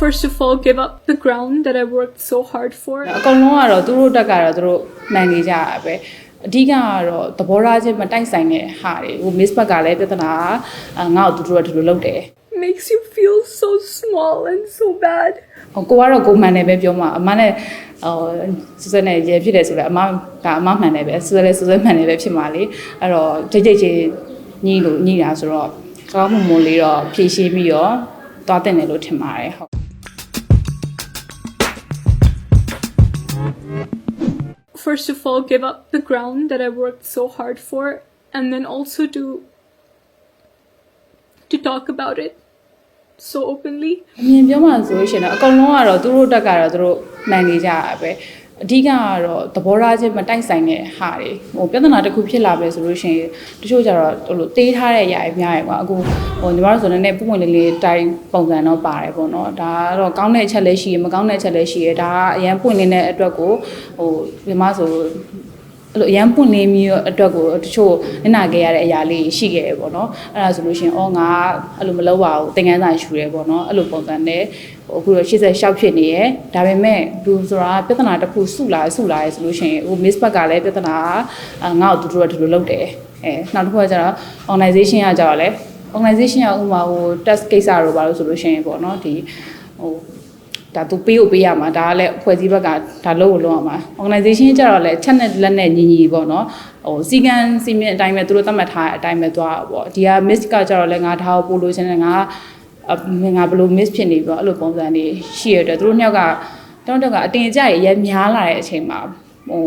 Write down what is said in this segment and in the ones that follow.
first of all give up the ground that I worked so hard for. အကောင်လုံးကတော့သူတို့တက်ကတော့သူတို့မှန်နေကြတာပဲအဓိကကတော့သဘောထားချင်းမတိုက်ဆိုင်တဲ့ဟာတွေဟို miss ဘက်ကလည်းပြဿနာကငါ့ကိုသူတို့ကဒီလိုလုပ်တယ် Makes you feel so small and so bad. ဟိုကိုကတော့ကိုမှန်တယ်ပဲပြောမှာအမနဲ့ဟိုစစနဲ့ရေဖြစ်တယ်ဆိုတော့အမကအမမှန်တယ်ပဲစစလည်းစစမှန်တယ်ပဲဖြစ်မှာလေအဲ့တော့ကြိတ်ကြိတ်ချင်းညီလို့ညီတာဆိုတော့ကောင်းမွန်မွန်လေးတော့ဖြည့်ရှင်းပြီးတော့သွားတင်တယ်လို့ထင်ပါတယ်ဟုတ် First of all give up the ground that I worked so hard for and then also to to talk about it so openly. အမြင်ပြောမှဆိုလို့ရှိရင်တော့အကောင်လုံးကတော့သူတို့တက်ကတော့သူတို့မှန်နေကြတာပဲ အဓိကကတော့သဘောထားချင်းမတိုက်ဆိုင်တဲ့ဟာတွေဟိုပြဿနာတစ်ခုဖြစ်လာပဲဆိုလို့ရှိရင်တချို့ကျတော့ဟိုလိုတေးထားတဲ့အရာတွေများတယ်ကွာအခုဟိုညီမတို့ဆိုလည်းနည်းပုံပုံလေးလေးတိုင်းပုံစံတော့ပါတယ်ပေါ့နော်ဒါကတော့ကောင်းတဲ့အချက်လည်းရှိရမကောင်းတဲ့အချက်လည်းရှိရဒါကအရန်ပွင့်နေတဲ့အတွက်ကိုဟိုညီမဆို အဲ့လိုအရန်ပွင့်နေမျိုးအတွက်ကိုတချို့နင်နာခဲ့ရတဲ့အရာလေးရှိခဲ့ရပေါ့နော်အဲ့ဒါဆိုလို့ရှိရင်အော်ငါအဲ့လိုမလုပ်ပါဘူးသင်ခန်းစာယူရဲပေါ့နော်အဲ့လိုပုံစံနဲ့ဟိုအခုတော့86ဖြစ်နေရယ်ဒါပေမဲ့လူဆိုတာပြဿနာတစ်ခုစုလာစုလာရဆိုလို့ရှိရင်ဟို miss ဘက်ကလည်းပြဿနာကငါ့ကိုတူတူကဒီလိုလုပ်တယ်အဲနောက်တစ်ခုကကျတော့ organization ကကျတော့လေ organization ကဥပမာဟို test ကိစ္စတော့ဘာလို့ဆိုလို့ရှိရင်ပေါ့နော်ဒီဟို ဒါသူပေးဖို့ပေးရမှာဒါကလည်းအဖွဲ့အစည်းဘက်ကဒါလုပ်လို့လုပ်ရမှာ organization ကျတော့လည်းချက်နဲ့လက်နဲ့ညီညီပေါ့နော်ဟိုစီကံစီမင်းအတိုင်းပဲသူတို့သတ်မှတ်ထားတဲ့အတိုင်းပဲသွားတာပေါ့ဒီက miss ကကျတော့လည်းငါဒါကိုပို့လို့ရှင်တယ်ငါအငါဘယ်လို miss ဖြစ်နေပြီပေါ့အဲ့လိုပုံစံတွေရှိရတဲ့သူတို့နှစ်ယောက်ကတောင်းတော့ကအတင်အကျရရများလာတဲ့အချိန်မှာဟို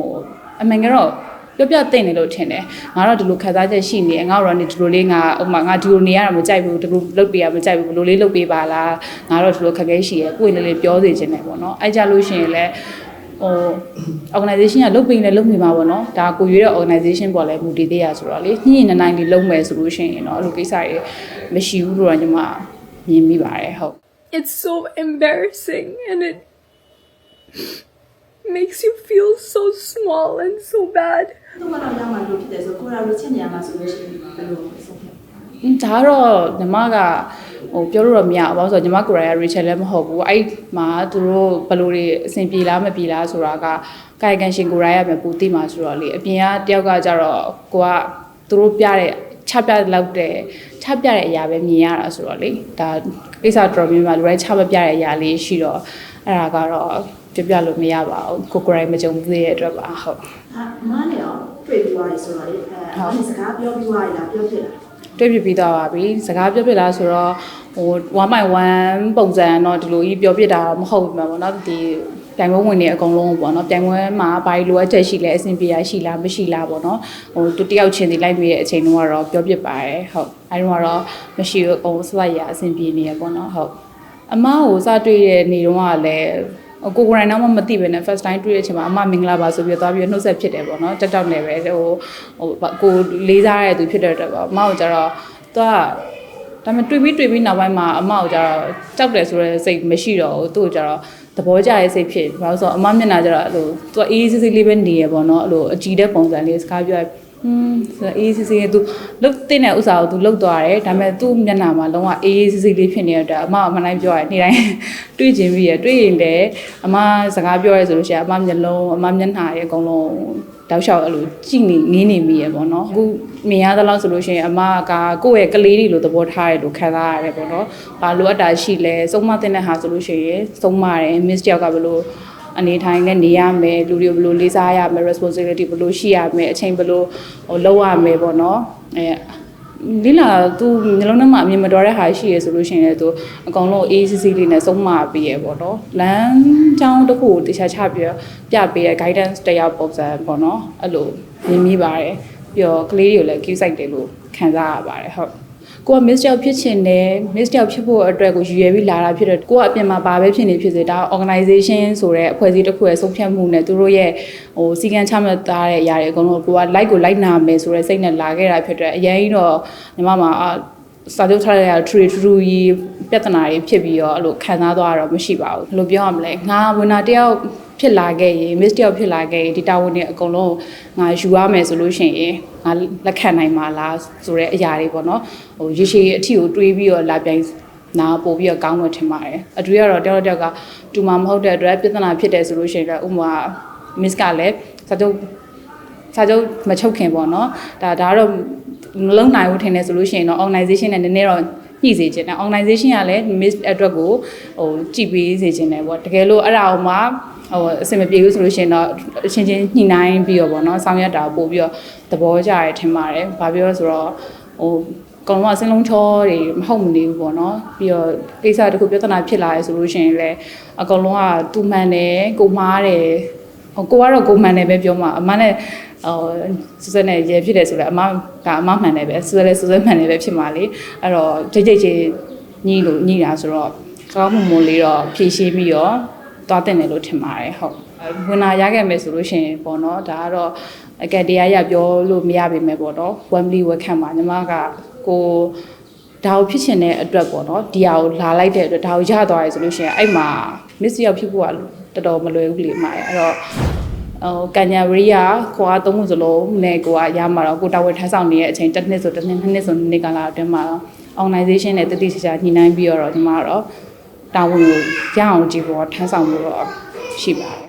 အမှန်ကတော့ ပြောပြသိနေလို့ထင်တယ်ငါတော့ဒီလိုခက်သားချက်ရှိနေငါတော့ဒီလိုလေးငါဥမာငါဒီလိုနေရတာမကြိုက်ဘူးဒီလိုလုပ်ပေးရမကြိုက်ဘူးဘယ်လိုလေးလုပ်ပေးပါလားငါတော့ဒီလိုခက်ခဲရှိရကိုယ်လေးလေးပြောစေချင်တယ်ပေါ့နော်အဲ့ကြလို့ရှိရင်လည်းဟို organization ကလုပ်ပေးနေလုပ်နေမှာပေါ့နော်ဒါကိုရွေးတဲ့ organization ပေါ်လဲမူတည်သေးရဆိုတော့လေညှိနေနိုင်လေးလုပ်မယ်ဆိုလို့ရှိရင်တော့အဲ့လိုကိစ္စတွေမရှိဘူးလို့တော့ညီမမြင်မိပါတယ်ဟုတ် It's so embarrassing and it makes you feel so small and so bad. သူကတော့ရမှလို့ဖြစ်တယ်ဆိုကိုရာလိုချစ်နေရမှာဆိုလို့ရှိရင်ဘယ်လိုဆုံးဖြတ်อืมဒါကတော့ညီမကဟိုပြောလို့တော့မရဘူးဘာလို့ဆိုတော့ညီမကိုရိုင်းက Rachel လည်းမဟုတ်ဘူးအဲ့မှာသူတို့ဘယ်လိုတွေအဆင်ပြေလားမပြေလားဆိုတာကကာယကံရှင်ကိုရိုင်းရမယ်ပူသိမှာဆိုတော့လေအပြင်ကတယောက်ကကြတော့ကိုကသူတို့ပြတဲ့ချပြလောက်တဲ့ချပြတဲ့အရာပဲမြင်ရတာဆိုတော့လေဒါကိစ္စတော်တော်များများလူတိုင်းချမပြတဲ့အရာလေးရှိတော့အဲ့ဒါကတော့ ပြပြလို့မရပါဘူးကိုကိုရိုင်းမကြုံဘူးသေးတဲ့အတွက်ပါဟုတ်အာမားနေအောင်တွေ့ပြီးသွားပြီဆိုတော့လေအဲအဲ့ဒီစကားပြောပြီးသွားပြီလားပြောဖြစ်လားတွေ့ပြပြီးသွားပါပြီစကားပြောပြလားဆိုတော့ဟို1.1ပုံစံတော့ဒီလိုကြီးပြောပြတာတော့မဟုတ်ဘူးမှာပေါ့နော်ဒီပြိုင်ပွဲဝင်နေအကုန်လုံးပေါ့နော်ပြိုင်ပွဲမှာဘာလို့လိုအပ်ချက်ရှိလဲအဆင်ပြေရရှိလားမရှိလားပေါ့နော်ဟိုသူတယောက်ချင်းစီလိုက်တွေ့တဲ့အချိန်တုန်းကတော့ပြောပြပါတယ်ဟုတ်အဲတုန်းကတော့မရှိဘူးအကုန်စလိုက်ရအဆင်ပြေနေရပေါ့နော်ဟုတ်အမကိုစတွေ့တဲ့နေတုန်းကလည်း ကိုကိုရိုင်းတော့မသိပဲနဲ့ first time တွေ့တဲ့အချိန်မှာအမမင်္ဂလာပါဆိုပြီးတော့သွားပြီးနှုတ်ဆက်ဖြစ်တယ်ပေါ့နော်တက်တောက်နေပဲဟိုဟိုကိုလေးစားရတဲ့သူဖြစ်တဲ့အတွက်ပေါ့အမကိုကျတော့သူကဒါပေမဲ့တွေ့ပြီးတွေ့ပြီးနောက်ပိုင်းမှာအမကိုကျတော့ကြောက်တယ်ဆိုတဲ့စိတ်မရှိတော့ဘူးသူ့ကိုကျတော့သဘောကျရဲ့စိတ်ဖြစ်ဘာလို့ဆိုတော့အမမျက်နှာကျတော့အဲ့လိုသူကအေးအေးဆေးဆေးလေးပဲနေရပေါ့နော်အဲ့လိုအကြည်တဲ့ပုံစံလေးစကားပြော ရဟွန်းဆိုတော့အေးအေးဆေးဆေးသူလုတ်တဲ့ဥစ္စာကိုသူလုတ်သွားတယ်ဒါပေမဲ့သူ့မျက်နှာမှာလုံးဝအေးအေးဆေးဆေးလေးဖြစ်နေတဲ့အတွက်အမကမနိုင်ပြောရနေ့တိုင်းတွေ့ချင်းပြီးရတွေ့ရင်လည်းအမစကားပြောရဲဆိုလို့ရှိရင်အမမျက်လုံးအမမျက်နှာရဲ့အကုန်လုံးတောက်လျှောက်အဲ့လိုကြည့်နေငင်းနေမိရပေါ့နော်အခုမြင်ရသလောက်ဆိုလို့ရှိရင်အမကကိုယ့်ရဲ့ကလေးတွေလိုသဘောထားတယ်လို့ခံစားရတယ်ပေါ့နော်ဘာလိုအပ်တာရှိလဲစုံမတဲ့ဟာဆိုလို့ရှိရင်စုံမတယ် miss တယောက်ကဘယ်လို အနေထိုင်နဲ့နေရမယ်လူတွေဘယ်လိုလေးစားရမယ် responsibility ဘယ်လိုရှိရမယ်အချိန်ဘယ်လိုဟိုလုပ်ရမယ်ပေါ့နော်အဲလီလာသူမျိုးလုံးထဲမှာအမြင်မတော်တဲ့ဟာရှိရဆိုလို့ရှိရင်လည်းသူအကောင်လုံးအေးစစ်စစ်လေးနဲ့စုံမပေးရပေါ့နော်လမ်းကြောင်းတစ်ခုကိုတခြားချပြပြပေးရ guidance တရားပုံစံပေါ့နော်အဲ့လိုမြင်မိပါတယ်ပြီးတော့ကလေးတွေကိုလည်း cue site တယ်လို့ခံစားရပါတယ်ဟုတ် ကိုက miss တယောက်ဖြစ်ချင်တယ် miss တယောက်ဖြစ်ဖို့အတွက်ကိုရည်ရွယ်ပြီးလာတာဖြစ်တယ်ကိုကအပြင်မှာဘာပဲဖြစ်နေဖြစ်စေဒါ organization ဆိုတဲ့အဖွဲ့အစည်းတစ်ခုရဲ့ဆုံးဖြတ်မှုနဲ့သူတို့ရဲ့ဟိုစီကံချမှတ်သားတဲ့အရာတွေအကုန်လုံးကိုက like ကို like နာမယ်ဆိုတဲ့စိတ်နဲ့လာခဲ့တာဖြစ်တယ်အရင်တော့ညီမမှာအာစာချုပ်ထားတဲ့ true true ကြီး ပြဿနာတွေဖြစ်ပြီးတော့အဲ့လိုခံစားသွားတော့မရှိပါဘူးဘယ်လိုပြောရမလဲငါဝင်တာတယောက်ဖြစ်လာခဲ့ရင် miss တယောက်ဖြစ်လာခဲ့ရင်ဒီတာဝန်တွေအကုန်လုံးငါယူရမယ်ဆိုလို့ရှိရင်ငါလက်ခံနိုင်မှာလားဆိုတဲ့အရာတွေပေါ့နော်ဟိုရေရှည်အထီကိုတွေးပြီးတော့လာပြိုင်နာပို့ပြီးတော့ကောင်းမှထင်ပါတယ်အတူကတော့တယောက်တစ်ယောက်ကတူမှာမဟုတ်တဲ့အတွက်ပြဿနာဖြစ်တယ်ဆိုလို့ရှိရင်လည်းဥပမာ miss ကလည်းစာချုပ်စာချုပ်မချုပ်ခင်ပေါ့နော်ဒါဒါကတော့မလုံနိုင်ဘူးထင်တယ်ဆိုလို့ရှိရင်တော့ organization နဲ့နည်းနည်းတော့ ညှိစေချင်တယ် organization ကလည်း miss အတွက်ကိုဟိုကြည့်ပေးစေချင်တယ်ပေါ့တကယ်လို့အဲ့ဒါအောင်မှဟိုအဆင်မပြေဘူးဆိုလို့ရှိရင်တော့အချင်းချင်းညှိနှိုင်းပြီးတော့ပေါ့နော်ဆောင်ရွက်တာပို့ပြီးတော့သဘောကျရထင်ပါတယ်။ဘာပြောလဲဆိုတော့ဟိုကောင်လုံးကစင်းလုံးချောတွေမဟုတ်မနေဘူးပေါ့နော်ပြီးတော့ကိစ္စတစ်ခုပြဿနာဖြစ်လာရဲဆိုလို့ရှိရင်လည်းအကောင်လုံးကတူမှန်တယ်ကိုမားတယ် ဟိုကိုကတော့ကိုမှန်တယ်ပဲပြောမှာအမနဲ့ဟိုစစနဲ့ရဲဖြစ်တယ်ဆိုတော့အမကအမမှန်တယ်ပဲစစလည်းစစမှန်တယ်ပဲဖြစ်မှာလေအဲ့တော့ကြိတ်ကြိတ်ချင်းညီလို့ညီတာဆိုတော့ကောင်းမှုမလေးတော့ဖြည့်ရှင်းပြီးတော့သွားတင်တယ်လို့ထင်ပါတယ်ဟုတ်ဝင်လာရခဲ့မယ်ဆိုလို့ရှိရင်ပေါ့နော်ဒါကတော့အကက်တရားရပြောလို့မရပါမယ်ပေါ့နော် Wembley welcome ပါညီမကကိုဒါကိုဖြစ်ချင်တဲ့အတွက်ပေါ့နော်ဒီဟာကိုလာလိုက်တဲ့အတွက်ဒါကိုရသွားရဆိုလို့ရှိရင်အဲ့မှာ miss ရောက်ဖြစ်ဖို့က တော်တော်မလွယ်ဘူးလေမှာအဲ့တော့ဟိုကညာဝရီယာခွာသုံးခုစလုံးနဲ့ကိုကရမှာတော့ကိုတာဝန်ထမ်းဆောင်နေတဲ့အချိန်တစ်နှစ်ဆိုတစ်နှစ်နှစ်နှစ်ဆိုနှစ်ကလာအတွင်းမှာတော့ organization နဲ့တတိချာချာညှိနှိုင်းပြီးတော့ဒီမှာတော့တာဝန်ကိုရအောင်ကြည့်ဖို့ထမ်းဆောင်ဖို့တော့ရှိပါတယ်